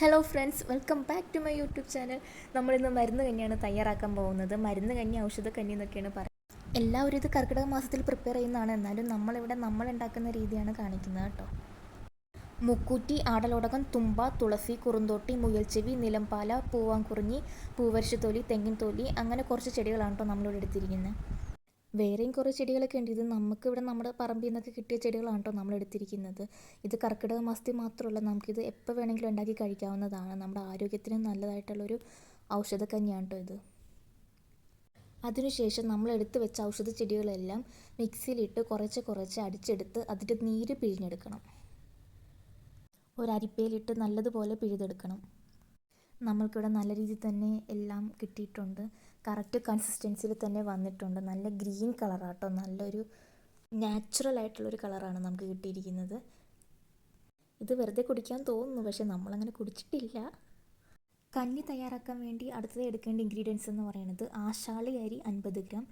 Hello friends welcome back to my YouTube channel നമ്മളിന്ന് മരുന്ന് കഞ്ഞിയാണ് തയ്യാറാക്കാൻ പോകുന്നത്. മരുന്ന് കഞ്ഞി ഔഷധ കഞ്ഞി എന്നൊക്കെയാണ് പറയുന്നത്. എല്ലാവരും ഇത് കർക്കിടക മാസത്തിൽ പ്രിപ്പയർ ചെയ്യുന്നതാണ്. എന്നാലും നമ്മളിവിടെ നമ്മൾ ഉണ്ടാക്കുന്ന രീതിയാണ് കാണിക്കുന്നത് കേട്ടോ. മുക്കൂറ്റി ആടലോടകം തുമ്പ തുളസി കുറുന്തോട്ടി മുയൽച്ചെവി നിലംപാല പൂവാങ്കുറിഞ്ഞി പൂവരിശത്തൊലി തെങ്ങിൻ തൊലി അങ്ങനെ കുറച്ച് ചെടികളാണ് കേട്ടോ നമ്മളിവിടെ എടുത്തിരിക്കുന്നത്. വേറെയും കുറേ ചെടികളൊക്കെ ഉണ്ട്. ഇത് നമുക്ക് ഇവിടെ നമ്മുടെ പറമ്പിൽ നിന്നൊക്കെ കിട്ടിയ ചെടികളാണ് കേട്ടോ നമ്മൾ എടുത്തിരിക്കുന്നത്. ഇത് കർക്കിടക മാസത്തിൽ മാത്രമല്ല നമുക്കിത് എപ്പോൾ വേണമെങ്കിലും ഉണ്ടാക്കി കഴിക്കാവുന്നതാണ്. നമ്മുടെ ആരോഗ്യത്തിന് നല്ലതായിട്ടുള്ളൊരു ഔഷധക്കഞ്ഞിയാണ് കേട്ടോ ഇത്. അതിനുശേഷം നമ്മൾ എടുത്ത് വെച്ച ഔഷധ ചെടികളെല്ലാം മിക്സിയിലിട്ട് കുറച്ച് കുറച്ച് അടിച്ചെടുത്ത് അതിന്റെ നീര് പിഴിഞ്ഞെടുക്കണം. ഒരരിപ്പയിലിട്ട് നല്ലതുപോലെ പിഴുതെടുക്കണം. നമ്മൾക്കിവിടെ നല്ല രീതിയിൽ തന്നെ എല്ലാം കിട്ടിയിട്ടുണ്ട്. കറക്റ്റ് കൺസിസ്റ്റൻസിയിൽ തന്നെ വന്നിട്ടുണ്ട്. നല്ല ഗ്രീൻ കളറാട്ടോ. നല്ലൊരു നാച്ചുറൽ ആയിട്ടുള്ളൊരു കളറാണ് നമുക്ക് കിട്ടിയിരിക്കുന്നത്. ഇത് വെറുതെ കുടിക്കാൻ തോന്നുന്നു. പക്ഷെ നമ്മളങ്ങനെ കുടിച്ചിട്ടില്ല. കഞ്ഞി തയ്യാറാക്കാൻ വേണ്ടി അടുത്തത് എടുക്കേണ്ട ഇൻഗ്രീഡിയൻസ് എന്ന് പറയുന്നത് ആശാളി അരി അൻപത് ഗ്രാം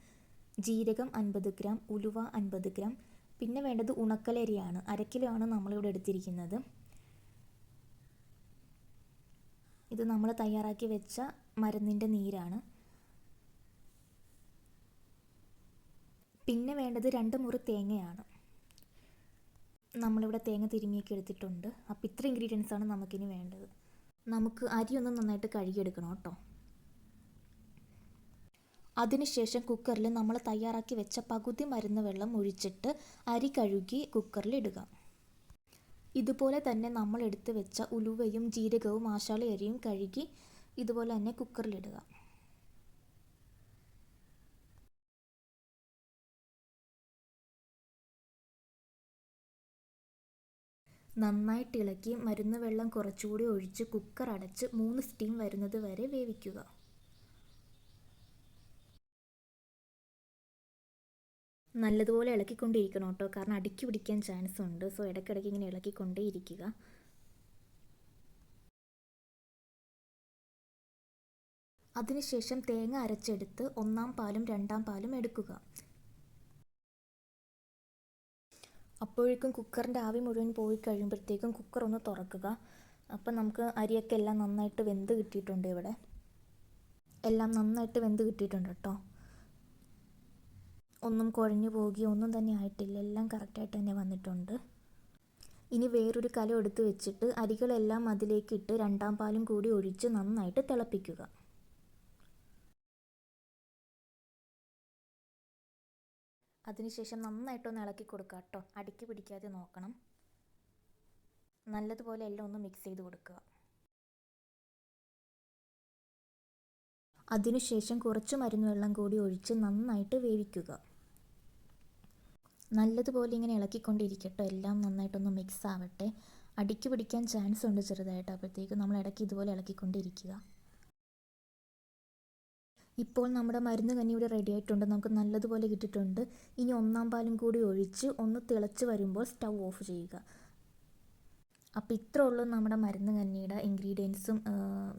ജീരകം അൻപത് ഗ്രാം ഉലുവ അൻപത് ഗ്രാം പിന്നെ വേണ്ടത് ഉണക്കലരിയാണ് അര കിലോ ആണ് നമ്മളിവിടെ എടുത്തിരിക്കുന്നത്. ഇത് നമ്മൾ തയ്യാറാക്കി വെച്ച മരുന്നിന്റെ നീരാണ്. പിന്നെ വേണ്ടത് രണ്ട് മുറി തേങ്ങയാണ്. നമ്മളിവിടെ തേങ്ങ തിരുമിയൊക്കെ എടുത്തിട്ടുണ്ട്. അപ്പോൾ ഇത്ര ഇൻഗ്രീഡിയൻസ് ആണ് നമുക്കിനി വേണ്ടത്. നമുക്ക് അരി ഒന്ന് നന്നായിട്ട് കഴുകിയെടുക്കണം കേട്ടോ. അതിനുശേഷം കുക്കറിൽ നമ്മൾ തയ്യാറാക്കി വെച്ച പകുതി മരുന്ന് വെള്ളം ഒഴിച്ചിട്ട് അരി കഴുകി കുക്കറിൽ ഇടുക. ഇതുപോലെ തന്നെ നമ്മൾ എടുത്ത് വെച്ച ഉലുവയും ജീരകവും ആശാളി അരിയും കഴുകി ഇതുപോലെ തന്നെ കുക്കറിലിടുക നന്നായിട്ട് ഇളക്കി മരുന്ന് വെള്ളം കുറച്ചുകൂടി ഒഴിച്ച് കുക്കർ അടച്ച് മൂന്ന് സ്റ്റീം വരുന്നത് വരെ വേവിക്കുക. നല്ലതുപോലെ ഇളക്കിക്കൊണ്ടേയിരിക്കണം കേട്ടോ. കാരണം അടുക്കി പിടിക്കാൻ ചാൻസ് ഉണ്ട്. സോ ഇടയ്ക്കിടയ്ക്ക് ഇങ്ങനെ ഇളക്കിക്കൊണ്ടേയിരിക്കുക. അതിനുശേഷം തേങ്ങ അരച്ചെടുത്ത് ഒന്നാം പാലും രണ്ടാം പാലും എടുക്കുക. അപ്പോഴേക്കും കുക്കറിന്റെ ആവി മുഴുവൻ പോയി കഴിയുമ്പോഴത്തേക്കും കുക്കർ ഒന്ന് തുറക്കുക. അപ്പം നമുക്ക് അരിയൊക്കെ എല്ലാം നന്നായിട്ട് വെന്ത് കിട്ടിയിട്ടുണ്ട് ഇവിടെ. എല്ലാം നന്നായിട്ട് വെന്ത് കിട്ടിയിട്ടുണ്ട് കേട്ടോ. ഒന്നും കുഴഞ്ഞു പോകി ഒന്നും തന്നെ ആയിട്ടില്ല. എല്ലാം കറക്റ്റായിട്ട് തന്നെ വന്നിട്ടുണ്ട്. ഇനി വേറൊരു കലം എടുത്ത് വെച്ചിട്ട് അരികളെല്ലാം അതിലേക്കിട്ട് രണ്ടാം പാലും കൂടി ഒഴിച്ച് നന്നായിട്ട് തിളപ്പിക്കുക. അതിനുശേഷം നന്നായിട്ടൊന്ന് ഇളക്കി കൊടുക്കുക കേട്ടോ. അടുക്കി പിടിക്കാതെ നോക്കണം. നല്ലതുപോലെ എല്ലാം ഒന്ന് മിക്സ് ചെയ്ത് കൊടുക്കുക. അതിനുശേഷം കുറച്ച് മരുന്ന് വെള്ളം കൂടി ഒഴിച്ച് നന്നായിട്ട് വേവിക്കുക. നല്ലതുപോലെ ഇങ്ങനെ ഇളക്കിക്കൊണ്ടിരിക്കട്ടോ. എല്ലാം നന്നായിട്ടൊന്ന് മിക്സ് ആവട്ടെ. അടിക്ക് പിടിക്കാൻ ചാൻസ് ഉണ്ട് ചെറുതായിട്ട്. അപ്പോഴത്തേക്കും നമ്മൾ ഇടയ്ക്ക് ഇതുപോലെ ഇളക്കിക്കൊണ്ടിരിക്കുക. ഇപ്പോൾ നമ്മുടെ മരുന്ന് കഞ്ഞി ഇവിടെ റെഡി ആയിട്ടുണ്ട്. നമുക്ക് നല്ലതുപോലെ കിട്ടിയിട്ടുണ്ട്. ഇനി ഒന്നാം പാലും കൂടി ഒഴിച്ച് ഒന്ന് തിളച്ച് വരുമ്പോൾ സ്റ്റൗ ഓഫ് ചെയ്യുക. അപ്പോൾ ഇത്ര ഉള്ളൂ നമ്മുടെ മരുന്ന് കഞ്ഞിയുടെ ഇൻഗ്രീഡിയൻസും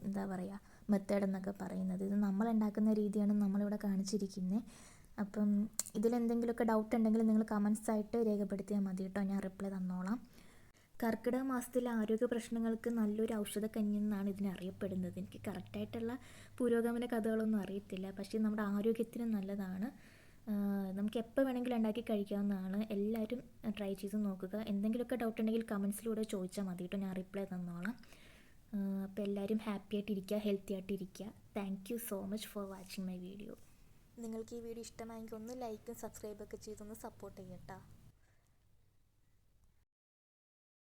എന്താ പറയുക മെത്തേഡ് എന്നൊക്കെ പറയുന്നത്. ഇത് നമ്മൾ ഉണ്ടാക്കുന്ന രീതിയാണ് നമ്മളിവിടെ കാണിച്ചിരിക്കുന്നത് അപ്പം ഇതിലെന്തെങ്കിലുമൊക്കെ ഡൗട്ട് ഉണ്ടെങ്കിൽ നിങ്ങൾ കമൻസ് ആയിട്ട് രേഖപ്പെടുത്തിയാൽ മതി കേട്ടോ. ഞാൻ റിപ്ലൈ തന്നോളാം. കർക്കിടക മാസത്തിലെ ആരോഗ്യ പ്രശ്നങ്ങൾക്ക് നല്ലൊരു ഔഷധക്കഞ്ഞി എന്നാണ് ഇതിനെ അറിയപ്പെടുന്നത് എനിക്ക് കറക്റ്റായിട്ടുള്ള പുരോഗമന കഥകളൊന്നും അറിയത്തില്ല. പക്ഷേ നമ്മുടെ ആരോഗ്യത്തിന് നല്ലതാണ്. നമുക്ക് എപ്പോൾ വേണമെങ്കിലും ഉണ്ടാക്കി കഴിക്കാവുന്നതാണ്. എല്ലാവരും ട്രൈ ചെയ്ത് നോക്കുക. എന്തെങ്കിലുമൊക്കെ ഡൗട്ട് ഉണ്ടെങ്കിൽ കമൻസിലൂടെ ചോദിച്ചാൽ മതി കേട്ടോ. ഞാൻ റിപ്ലൈ തന്നോളാം. അപ്പോൾ എല്ലാവരും ഹാപ്പി ആയിട്ടിരിക്കുക ഹെൽത്തി ആയിട്ടിരിക്കുക thank you so much for watching my video നിങ്ങൾക്ക് ഈ വീഡിയോ ഇഷ്ടമായെങ്കിൽ ഒന്ന് ലൈക്കും സബ്സ്ക്രൈബൊക്കെ ചെയ്തൊന്ന് സപ്പോർട്ട് ചെയ്യട്ടോ.